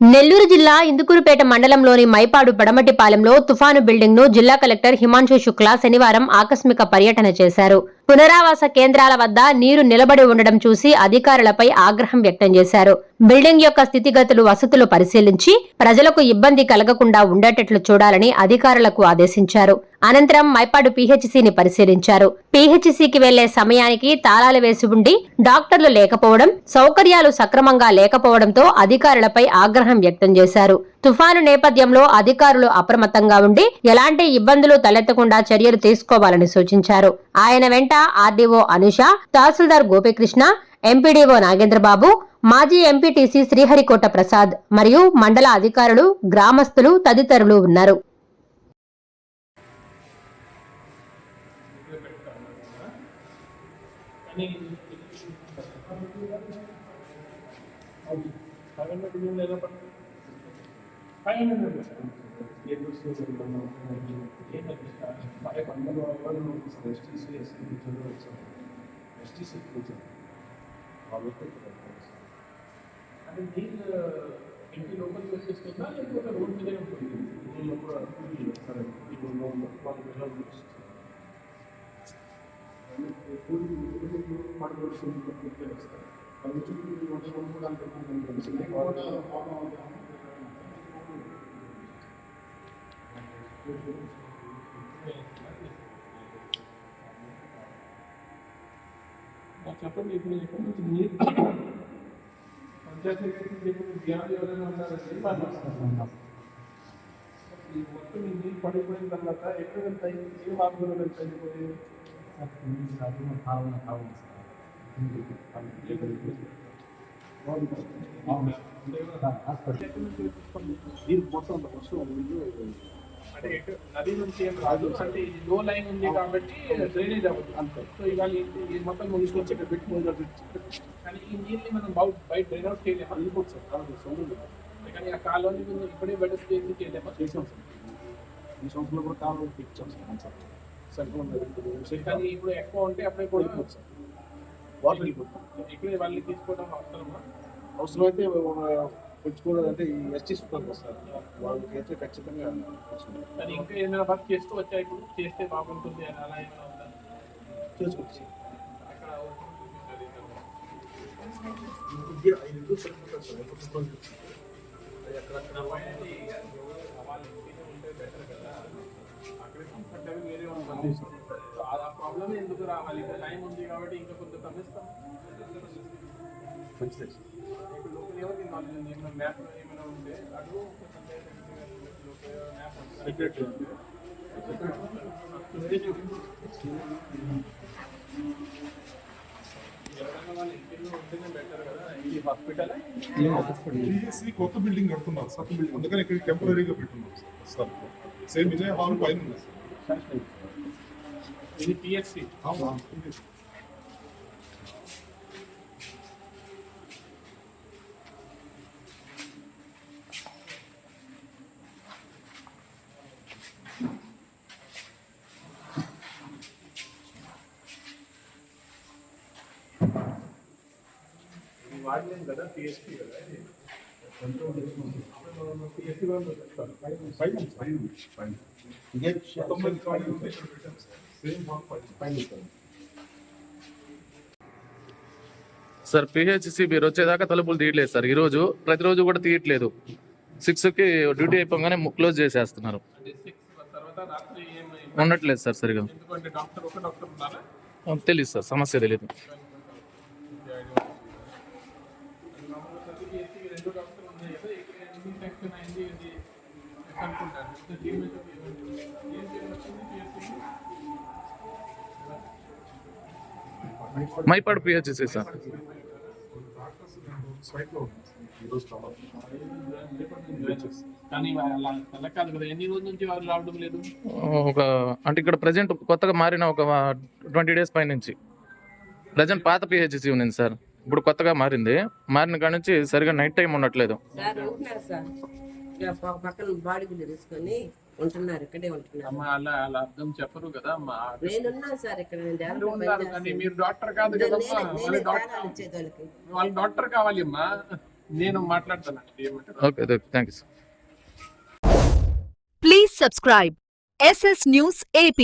నెల్లూరు జిల్లా ఇందుకూరుపేట మండలంలోని మైపాడు పడమటిపాలెంలో తుఫాను బిల్డింగ్ను జిల్లా కలెక్టర్ హిమాంశు శుక్లా శనివారం ఆకస్మిక పర్యటన చేశారు. పునరావాస కేంద్రాల వద్ద నీరు నిలబడి ఉండడం చూసి అధికారులపై ఆగ్రహం వ్యక్తం చేశారు. బిల్డింగ్ యొక్క స్థితిగతులు వసతులు పరిశీలించి ప్రజలకు ఇబ్బంది కలగకుండా ఉండేటట్లు చూడాలని అధికారులకు ఆదేశించారు. అనంతరం మైపాడు పీహెచ్సీని పరిశీలించారు. పీహెచ్సీకి వెళ్ళే సమయానికి తాళాలు వేసి ఉండి డాక్టర్లు లేకపోవడం సౌకర్యాలు సక్రమంగా లేకపోవడంతో అధికారులపై ఆగ్రహం వ్యక్తం చేశారు. తుఫాను నేపథ్యంలో అధికారులు అప్రమత్తంగా ఉండి ఎలాంటి ఇబ్బందులు తలెత్తకుండా చర్యలు తీసుకోవాలని సూచించారు. ఆయన వెంట ఆర్డీఓ అనుష తహసీల్దార్ గోపికృష్ణ ఎంపీడీఓ నాగేంద్రబాబు మాజీ ఎంపీటీసీ శ్రీహరికోట ప్రసాద్ మరియు మండల అధికారులు గ్రామస్తులు తదితరులు ఉన్నారు. అంటే నీళ్ళు ఇంటి లోపలికి వచ్చేస్తుందా లేకపోతే రోడ్ మీదే ఉంటుంది నాకు చెప్పండి ఇప్పుడు ఎక్కడి నుంచి మీరు పంచాయతీ ఇప్పుడు ధ్యానం ఎవరైనా ఉన్నారని మాట్లాడుతున్నాం ఈ మొత్తం ఈ నీళ్ళు పడిపోయిన తర్వాత ఎక్కడ వెళ్తాయి ఏ మార్గంలో వెళ్తాయి భావన భావన దీనికి మొత్తం పోయి అంటే నది నుంచి ఏం రాదు. అంటే ఇది లో లైన్ ఉంది కాబట్టి డ్రైనేజ్ అవ్వదు. అంతే. సో ఇవాళ ఇది- మొత్తం ముగించుకొచ్చి ఇక్కడ పెట్టి ముందు కానీ ఈ నీళ్ళని మనం బౌ బయట డ్రైన్ అవుట్ చేయలేమా. వెళ్ళిపోతుంది సార్ కాదు సొంత కానీ ఆ కాలువని మనం ఇప్పుడే బయట చేసి చేయలేమా చేసాం సార్. ఈ సంవత్సరంలో కూడా కాలువ ఇచ్చాం సార్. సార్ సరిగ్గా కానీ ఇప్పుడు ఎక్కువ ఉంటే అప్పుడే కూడా వెళ్ళిపోతుంది సార్. వాటర్ వెళ్ళిపోతుంది ఇక్కడే వాళ్ళని తీసుకోవడం అవసరమా? అవసరమైతే పెంచుకోవడం అంటే ఈ ఎస్టీ సూపర్కి వస్తారు వాళ్ళకి అయితే ఖచ్చితంగా. కానీ ఇంకా ఏమైనా వర్క్ చేస్తూ వచ్చా ఇప్పుడు? చేస్తే బాగుంటుంది అని అలా ఏమైనా ఉందా? చేసుకోవచ్చు సార్. ఆ ప్రాబ్లమ్ ఎందుకు రావాలి? ఇంకా టైం ఉంది కాబట్టి ఇంకా కొంత తగ్గిస్తాం మంచిదే సార్. ఇప్పుడు లోకల్ ఎవరికి నాలెడ్జ్ ఉంది ఏమైనా మ్యాప్ ఏమైనా ఉంటే అటు లోకల్ మ్యాప్ సెక్రటరీ ఎవరైనా వాళ్ళ ఇంటిలో ఉంటేనే బెటర్ కదా ఇది హాస్పిటల్ టీఎస్సీ కొత్త బిల్డింగ్ కడుతున్నారు సార్ అందుకని ఇక్కడ టెంపరీగా పెట్టున్నాం sir sir same Vijay hall పైన ఉంది సార్ ఇది పిఎస్సి ఇది కదా పిఎస్సి కదా ఇది. వాళ్ళు పెట్టాం సార్. సేమ్ పిహెచ్సి మీరు వచ్చేదాకా తలుపులు తీయట్లేదు సార్. ఈరోజు ప్రతిరోజు కూడా తీయట్లేదు. సిక్స్కి డ్యూటీ అయిపోగానే క్లోజ్ చేసేస్తున్నారు. ఉండట్లేదు సార్ సరిగా తెలియదు సార్ సమస్య తెలియదు మామూలుగా సర్టిఫికేట్కి రెండు డాక్టర్లు ఉన్నాయి కదా ఇక్కడ ఎన్ని సెక్షన్ అయింది ఇది అనుకుంటారు? ఏం మైపాడు పిహెచ్సి సార్. ఒక అంటే ఇక్కడ ప్రజెంట్ కొత్తగా మారిన ఒక ట్వంటీ డేస్ పై నుంచి ప్రజెంట్ పాత పిహెచ్సి ఉంది సార్. ఇప్పుడు కొత్తగా మారింది. మారిన కాడ నుంచి సరిగా నైట్ టైం ఉండట్లేదు. సార్ ఉంటున్నారు సార్. ఇక ప- పక్కన బాడీలు తీసుకొని ఉంటున్నారు ఇక్కడే ఉంటున్నారు. అమ్మ అలా అలా అర్థం చెప్పరు కదా సార్ ఇక్కడ నేను మీరు డాక్టర్ కాదు వాళ్ళు కావాలి అమ్మా. నేను మాట్లాడతానండి ఏమంటారు? Okay thank you sir Please subscribe SS News AP.